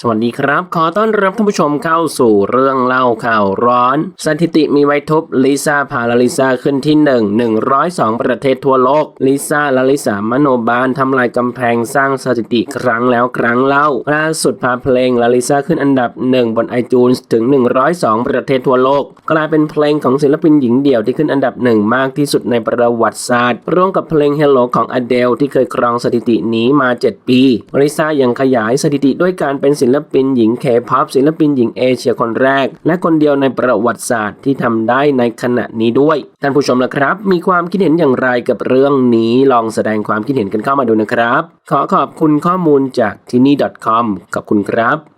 สวัสดีครับ ขอต้อนรับท่านผู้ชมเข้าสู่เรื่องเล่าข่าวร้อน สถิติมีไว้ทุบลิซ่าพาลาลิซ่าขึ้นที่ 1 102 ประเทศทั่วโลกลิซ่าลาลิสามโนบาลทำลายกำแพงสร้างสถิติครั้งแล้วครั้งเล่าล่าสุดพาเพลงลาลิซ่าขึ้นอันดับ 1 บน iTunes ถึง 102 ประเทศทั่วโลก กลายเป็นเพลงของศิลปินหญิงเดี่ยวที่ขึ้นอันดับหนึ่งมากที่สุดในประวัติศาสตร์ร่วมกับเพลง Hello ของ Adele ที่เคยครองสถิตินี้มา 7 ปีลิซ่ายังขยายสถิติด้วยการเป็นศิลปินหญิงเคป๊อปศิลปินหญิงเอเชียคนแรก และคนเดียวในประวัติศาสตร์ที่ทำได้ในขณะนี้ด้วย ท่านผู้ชมละครับ มีความคิดเห็นอย่างไรกับเรื่องนี้ลองแสดงความคิดเห็นกันเข้ามาดูนะครับ ขอขอบคุณข้อมูลจากที่นี่ .com ขอบคุณครับ